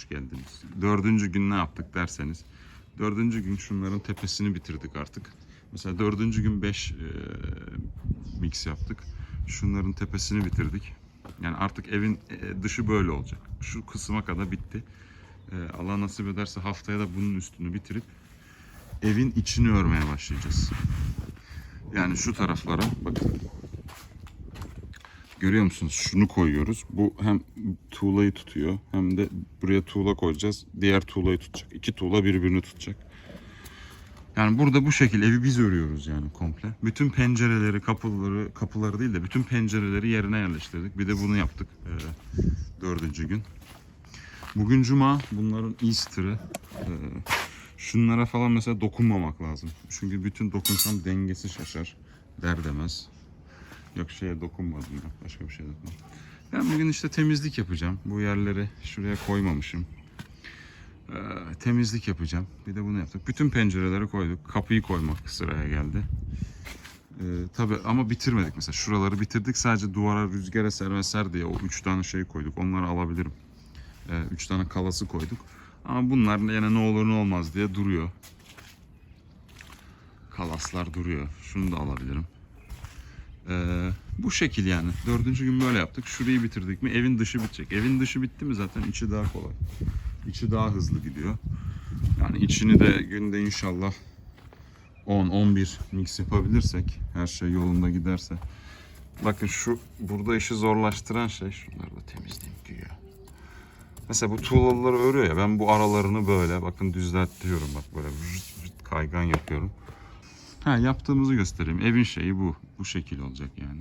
hoş geldiniz. Dördüncü gün ne yaptık derseniz. Dördüncü gün şunların tepesini bitirdik artık. Mesela dördüncü gün 5 mix yaptık. Şunların tepesini bitirdik. Yani artık evin e, dışı böyle olacak. Şu kısma kadar bitti. E, Allah nasip ederse haftaya da bunun üstünü bitirip evin içini örmeye başlayacağız. Yani şu taraflara bakın. Görüyor musunuz? Şunu koyuyoruz. Bu hem tuğlayı tutuyor hem de buraya tuğla koyacağız. Diğer tuğlayı tutacak. İki tuğla birbirini tutacak. Yani burada bu şekilde evi biz örüyoruz yani komple. Bütün pencereleri, kapıları, kapıları değil de bütün pencereleri yerine yerleştirdik. Bir de bunu yaptık e, dördüncü gün. Bugün cuma. Bunların Easter'ı. E, şunlara falan mesela dokunmamak lazım. Çünkü bütün dokunsam dengesi şaşar. Der demez. Yok şeye dokunmadım ya. Başka bir şeye dokunmadım. Ben bugün işte temizlik yapacağım. Bu yerleri şuraya koymamışım. Ee, temizlik yapacağım. Bir de bunu yaptık. Bütün pencereleri koyduk. Kapıyı koymak sıraya geldi. Ee, tabii ama bitirmedik mesela. Şuraları bitirdik. Sadece duvara rüzgar eser eser diye o üç tane şey koyduk. Onları alabilirim. Ee, üç tane kalası koyduk. Ama bunlar yine ne olur ne olmaz diye duruyor. Kalaslar duruyor. Şunu da alabilirim. Ee, bu şekil yani. Dördüncü gün böyle yaptık. Şurayı bitirdik mi evin dışı bitecek. Evin dışı bitti mi zaten içi daha kolay. İçi daha hızlı gidiyor. Yani içini de günde inşallah 10-11 mix yapabilirsek her şey yolunda giderse. Bakın şu burada işi zorlaştıran şey şunları da temizleyeyim güya. Mesela bu tuğlaları örüyor ya ben bu aralarını böyle bakın düzeltiyorum bak böyle vırt vırt kaygan yapıyorum. Ha yaptığımızı göstereyim. Evin şeyi bu. Bu şekil olacak yani.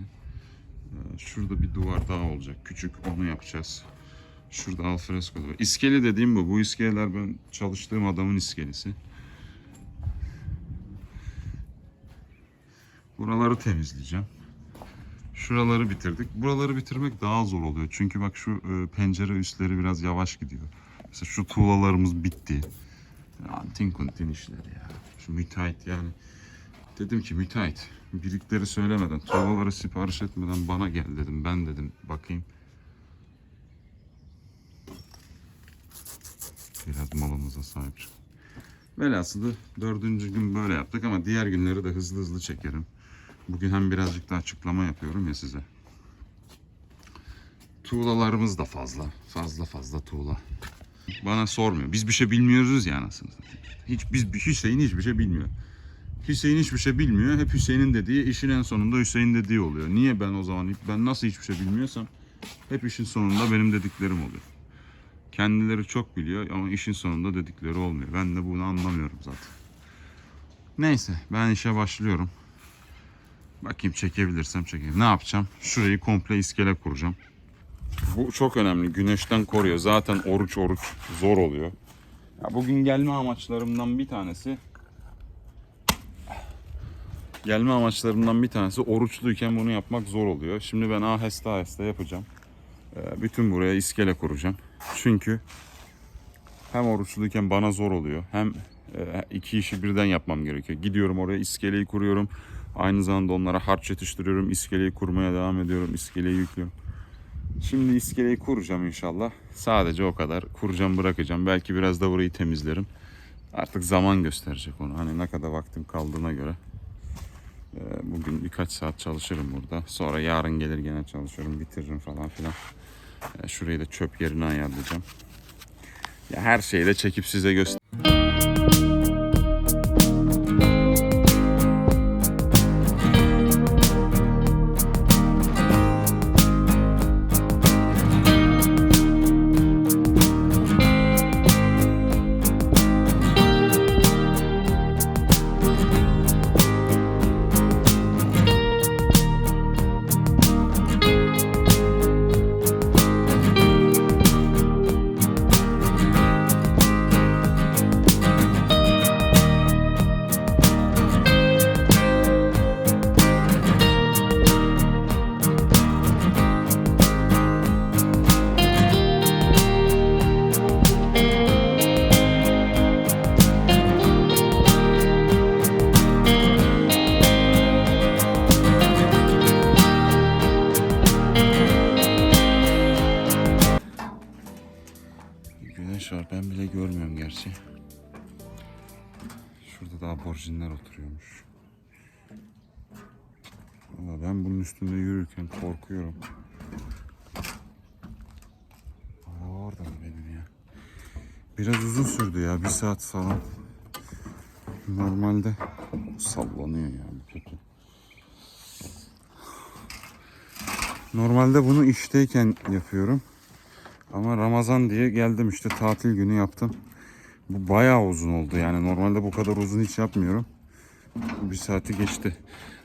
Ee, Şurada bir duvar daha olacak. Küçük onu yapacağız. Şurada alfresco var. İskele dediğim bu. Bu iskeleler ben çalıştığım adamın iskelesi. Buraları temizleyeceğim. Şuraları bitirdik. Buraları bitirmek daha zor oluyor. Çünkü bak şu e, pencere üstleri biraz yavaş gidiyor. Mesela şu tuğlalarımız bitti. Antin kuntin işler ya. Şu müteahhit yani. Dedim ki müteahhit birlikleri söylemeden, tuğlaları sipariş etmeden bana gel dedim. Ben dedim bakayım. Biraz malımıza sahip çık. Velhasılı dördüncü gün böyle yaptık ama diğer günleri de hızlı hızlı çekerim. Bugün hem birazcık da açıklama yapıyorum ya size. Tuğlalarımız da fazla. Fazla fazla tuğla. Bana sormuyor. Biz bir şey bilmiyoruz ya anasını. Hiç biz Hüseyin hiçbir şey bilmiyor. Hüseyin hiçbir şey bilmiyor. Hep Hüseyin'in dediği işin en sonunda Hüseyin dediği oluyor. Niye ben o zaman ben nasıl hiçbir şey bilmiyorsam hep işin sonunda benim dediklerim oluyor. Kendileri çok biliyor ama işin sonunda dedikleri olmuyor. Ben de bunu anlamıyorum zaten. Neyse ben işe başlıyorum. Bakayım çekebilirsem çekeyim. Ne yapacağım? Şurayı komple iskele kuracağım. Bu çok önemli. Güneşten koruyor. Zaten oruç oruç zor oluyor. Ya bugün gelme amaçlarımdan bir tanesi gelme amaçlarımdan bir tanesi oruçluyken bunu yapmak zor oluyor. Şimdi ben aheste aheste yapacağım. Ee, Bütün buraya iskele kuracağım. Çünkü hem oruçluyken bana zor oluyor hem e, iki işi birden yapmam gerekiyor. Gidiyorum oraya iskeleyi kuruyorum. Aynı zamanda onlara harç yetiştiriyorum. İskeleyi kurmaya devam ediyorum. İskeleyi yüklüyorum. Şimdi iskeleyi kuracağım inşallah. Sadece o kadar. Kuracağım bırakacağım. Belki biraz da burayı temizlerim. Artık zaman gösterecek onu. Hani ne kadar vaktim kaldığına göre. Ee, Bugün birkaç saat çalışırım burada. Sonra yarın gelir gene çalışırım, bitiririm falan filan. Ee, Şurayı da çöp yerine ayarlayacağım. Ya her şeyi de çekip size göster. Orada mı benim ya? Biraz uzun sürdü ya. Bir saat falan. Normalde sallanıyor ya bu kötü. Normalde bunu işteyken yapıyorum. Ama Ramazan diye geldim işte tatil günü yaptım. Bu bayağı uzun oldu yani normalde bu kadar uzun hiç yapmıyorum. Bir saati geçti.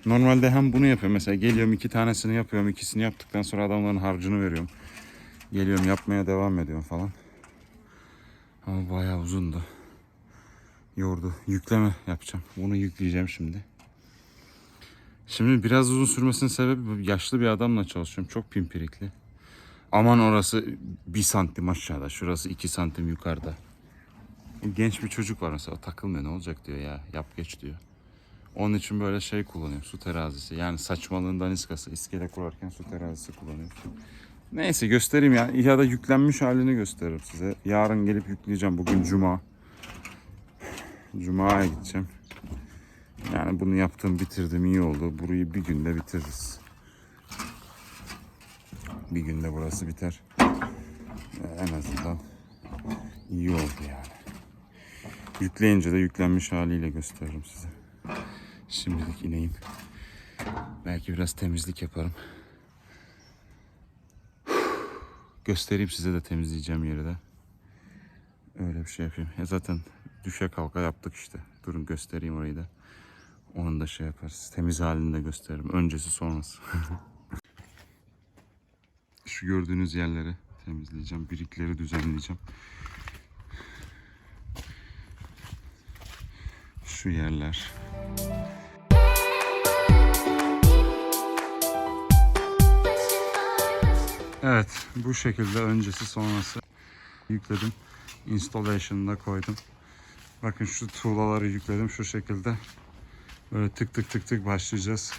Normalde hem bunu yapıyorum mesela geliyorum iki tanesini yapıyorum ikisini yaptıktan sonra adamların harcını veriyorum. Geliyorum yapmaya devam ediyorum falan. Ama bayağı uzundu. Yordu. Yükleme yapacağım. Bunu yükleyeceğim şimdi. Şimdi biraz uzun sürmesinin sebebi yaşlı bir adamla çalışıyorum. Çok pimpirikli. Aman orası bir santim aşağıda. Şurası iki santim yukarıda. Genç bir çocuk var mesela. Takılmıyor ne olacak diyor ya. Yap geç diyor. Onun için böyle şey kullanıyorum. Su terazisi. Yani saçmalığın daniskası. İskele kurarken su terazisi kullanıyorum. Neyse göstereyim ya. Ya da yüklenmiş halini gösteririm size. Yarın gelip yükleyeceğim. Bugün cuma. Cuma'ya gideceğim. Yani bunu yaptım bitirdim iyi oldu. Burayı bir günde bitiririz. Bir günde burası biter. En azından iyi oldu yani. Yükleyince de yüklenmiş haliyle gösteririm size. Şimdilik ineyim. Belki biraz temizlik yaparım. Göstereyim size de temizleyeceğim yeri de. Öyle bir şey yapayım. Ya zaten düşe kalka yaptık işte. Durun göstereyim orayı da. Onu da şey yaparız. Temiz halini de gösteririm. Öncesi sonrası. Şu gördüğünüz yerleri temizleyeceğim. Birikleri düzenleyeceğim. Şu yerler. Evet, bu şekilde öncesi sonrası yükledim. Installation'da koydum. Bakın şu tuğlaları yükledim şu şekilde. Böyle tık tık tık tık başlayacağız.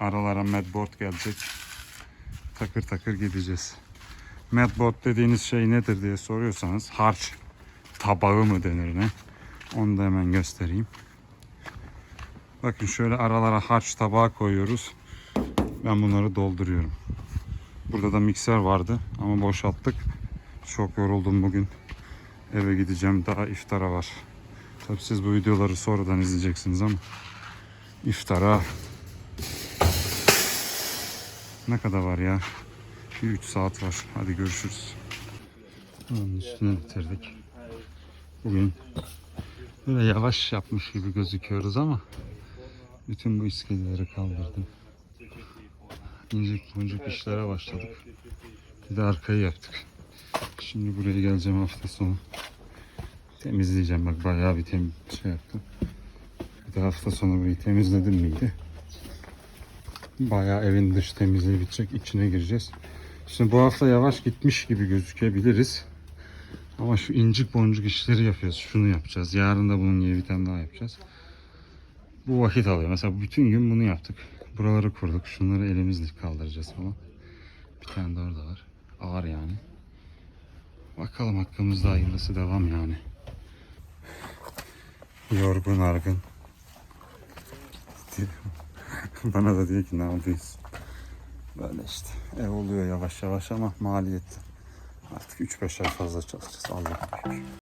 Aralara madboard gelecek. Takır takır gideceğiz. Madboard dediğiniz şey nedir diye soruyorsanız harç tabağı mı denir ne? Onu da hemen göstereyim. Bakın şöyle aralara harç tabağı koyuyoruz. Ben bunları dolduruyorum. Burada da mikser vardı ama boşalttık. Çok yoruldum bugün. Eve gideceğim. Daha iftara var. Tabii siz bu videoları sonradan izleyeceksiniz ama iftara ne kadar var ya? Bir 3 saat var. Hadi görüşürüz. Onun üstüne bitirdik. Bugün böyle yavaş yapmış gibi gözüküyoruz ama bütün bu iskeleleri kaldırdım. İncik boncuk işlere başladık. Bir de arkayı yaptık. Şimdi buraya geleceğim hafta sonu. Temizleyeceğim bak bayağı bir tem şey yaptım. Bir de hafta sonu burayı temizledim miydi? Bayağı evin dış temizliği bitecek. içine gireceğiz. Şimdi bu hafta yavaş gitmiş gibi gözükebiliriz. Ama şu incik boncuk işleri yapıyoruz. Şunu yapacağız. Yarın da bunun gibi bir tane daha yapacağız. Bu vakit alıyor. Mesela bütün gün bunu yaptık. Buraları kurduk. Şunları elimizle kaldıracağız falan. Bir tane de orada var. Ağır yani. Bakalım hakkımızda hayırlısı devam yani. Yorgun argın. Bana da diyor ki ne yapıyorsun? Böyle işte. Ev oluyor yavaş yavaş ama maliyetli. Artık 3-5 ay fazla çalışacağız. Allah büyük.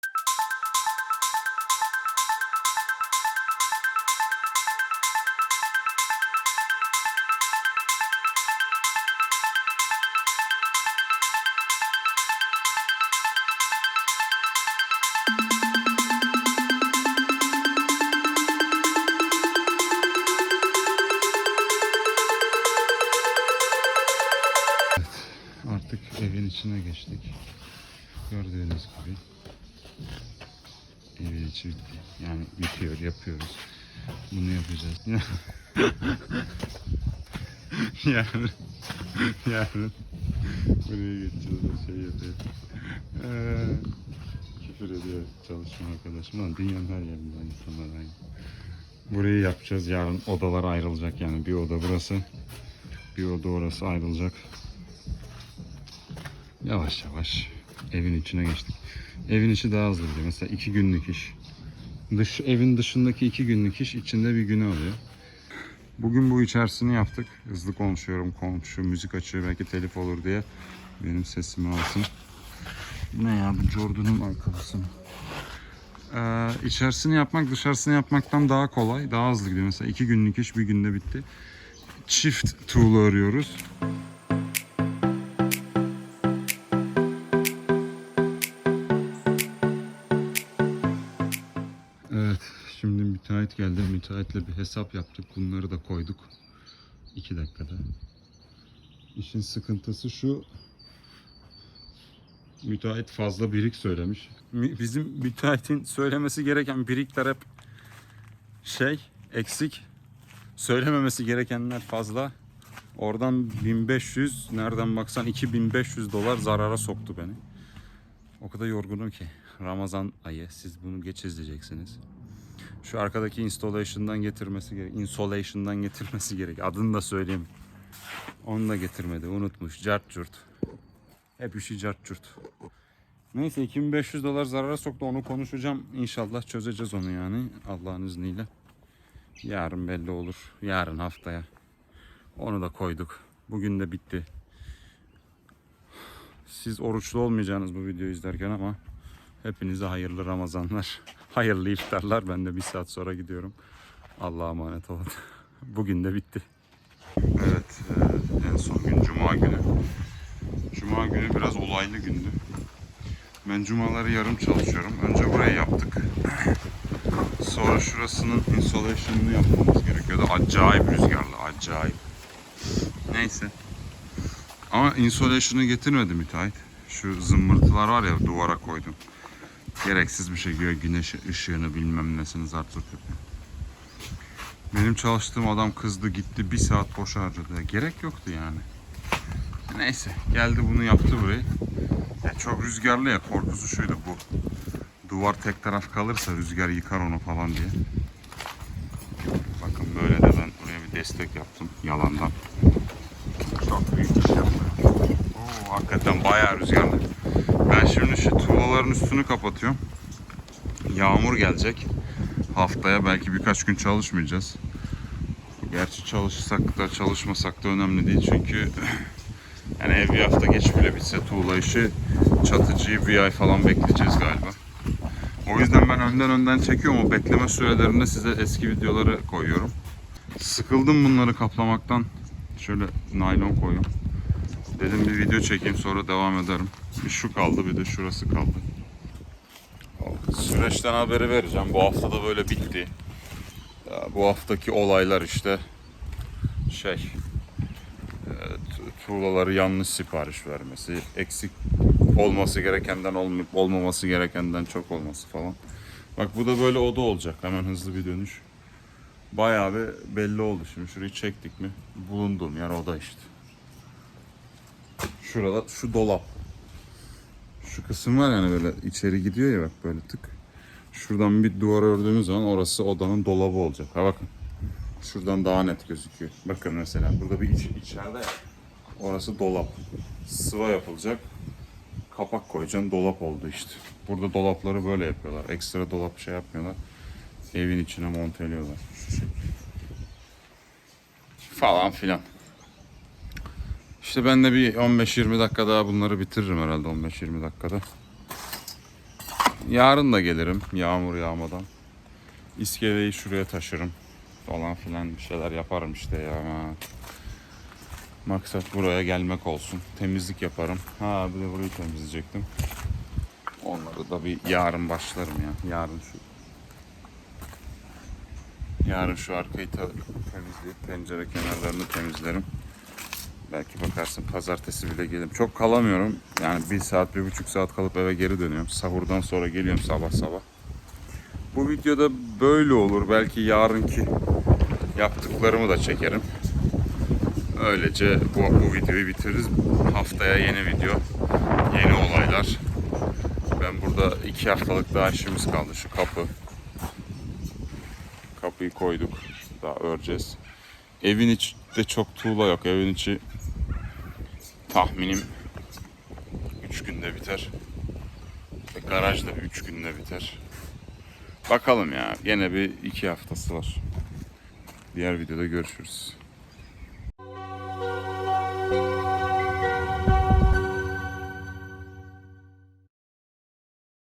Gördüğünüz gibi. İçi bitti. Yani bitiyor, yapıyoruz. Bunu yapacağız. yarın, yarın buraya geçeceğiz. o Şey yapıyor. Ee, küfür ediyor çalışma arkadaşım. Lan dünyanın her yerinden insanlar aynı. Burayı yapacağız. Yarın odalar ayrılacak yani. Bir oda burası. Bir oda orası ayrılacak. Yavaş yavaş evin içine geçtik. Evin içi daha hızlı gidiyor. Mesela iki günlük iş. Dış, evin dışındaki iki günlük iş içinde bir günü alıyor. Bugün bu içerisini yaptık. Hızlı konuşuyorum. Komşu müzik açıyor belki telif olur diye. Benim sesimi alsın. Ne ya bu Jordan'ın ayakkabısı mı? Ee, içerisini yapmak dışarısını yapmaktan daha kolay. Daha hızlı gidiyor. Mesela iki günlük iş bir günde bitti. Çift tuğla arıyoruz. Müteahhit geldi. Müteahhitle bir hesap yaptık. Bunları da koyduk. 2 dakikada. İşin sıkıntısı şu. Müteahhit fazla birik söylemiş. Mi- Bizim müteahhitin söylemesi gereken birikler hep şey, eksik. Söylememesi gerekenler fazla. Oradan 1500, nereden baksan 2500 dolar zarara soktu beni. O kadar yorgunum ki. Ramazan ayı. Siz bunu geç izleyeceksiniz. Şu arkadaki installation'dan getirmesi gerek. Insolation'dan getirmesi gerek. Adını da söyleyeyim. Onu da getirmedi. Unutmuş. Cart curt. Hep işi cart curt. Neyse 2500 dolar zarara soktu. Onu konuşacağım. İnşallah çözeceğiz onu yani. Allah'ın izniyle. Yarın belli olur. Yarın haftaya. Onu da koyduk. Bugün de bitti. Siz oruçlu olmayacaksınız bu videoyu izlerken ama hepinize hayırlı Ramazanlar, hayırlı iftarlar. Ben de bir saat sonra gidiyorum. Allah'a emanet olun. Bugün de bitti. Evet, e, en son gün Cuma günü. Cuma günü biraz olaylı gündü. Ben cumaları yarım çalışıyorum. Önce burayı yaptık. Sonra şurasının insolation'ını yapmamız gerekiyordu. Acayip rüzgarlı, acayip. Neyse. Ama insolation'ı getirmedi müteahhit. Şu zımbırtılar var ya duvara koydum. Gereksiz bir şey gö güneş ışığını bilmem nesini zart zurt. Benim çalıştığım adam kızdı gitti bir saat boş harcadı. Gerek yoktu yani. Neyse geldi bunu yaptı burayı. Ya çok rüzgarlı ya korkusu şuydu bu. Duvar tek taraf kalırsa rüzgar yıkar onu falan diye. Bakın böyle de ben buraya bir destek yaptım yalandan. Çok büyük iş yaptı. Oo, hakikaten bayağı rüzgarlı. Ben şimdi şu tuğlaların üstünü kapatıyorum. Yağmur gelecek. Haftaya belki birkaç gün çalışmayacağız. Gerçi çalışsak da çalışmasak da önemli değil çünkü yani ev bir hafta geç bile bitse tuğla işi çatıcıyı bir ay falan bekleyeceğiz galiba. O yüzden ben önden önden çekiyorum o bekleme sürelerinde size eski videoları koyuyorum. Sıkıldım bunları kaplamaktan. Şöyle naylon koyuyorum. Dedim bir video çekeyim sonra devam ederim. Bir şu kaldı bir de şurası kaldı. Süreçten haberi vereceğim. Bu hafta da böyle bitti. Ya bu haftaki olaylar işte şey e, tu- tuğlaları yanlış sipariş vermesi, eksik olması gerekenden olmayıp olmaması gerekenden çok olması falan. Bak bu da böyle oda olacak. Hemen hızlı bir dönüş. Bayağı bir belli oldu şimdi. Şurayı çektik mi? Bulunduğum yer oda işte. Şurada şu dolap. Şu kısım var yani böyle içeri gidiyor ya bak böyle tık. Şuradan bir duvar ördüğümüz zaman orası odanın dolabı olacak. Ha bakın. Şuradan daha net gözüküyor. Bakın mesela burada bir iç, içeride. Orası dolap. Sıva yapılacak. Kapak koyacaksın dolap oldu işte. Burada dolapları böyle yapıyorlar. Ekstra dolap şey yapmıyorlar. Evin içine monteliyorlar. Falan filan. İşte ben de bir 15-20 dakika daha bunları bitiririm herhalde 15-20 dakikada. Yarın da gelirim yağmur yağmadan. İskeleyi şuraya taşırım falan filan bir şeyler yaparım işte ya. Maksat buraya gelmek olsun. Temizlik yaparım. Ha bir de burayı temizleyecektim. Onları da bir yarın başlarım ya. Yarın şu Yarın şu arkayı temizleyip pencere kenarlarını temizlerim. Belki bakarsın pazartesi bile gelirim. Çok kalamıyorum. Yani bir saat, bir buçuk saat kalıp eve geri dönüyorum. Sahurdan sonra geliyorum sabah sabah. Bu videoda böyle olur. Belki yarınki yaptıklarımı da çekerim. Öylece bu, bu videoyu bitiririz. Haftaya yeni video, yeni olaylar. Ben burada iki haftalık daha işimiz kaldı. Şu kapı. Kapıyı koyduk. Daha öreceğiz. Evin içinde çok tuğla yok. Evin içi tahminim 3 günde biter. Garaj da 3 günde biter. Bakalım ya. Gene bir 2 haftası var. Diğer videoda görüşürüz.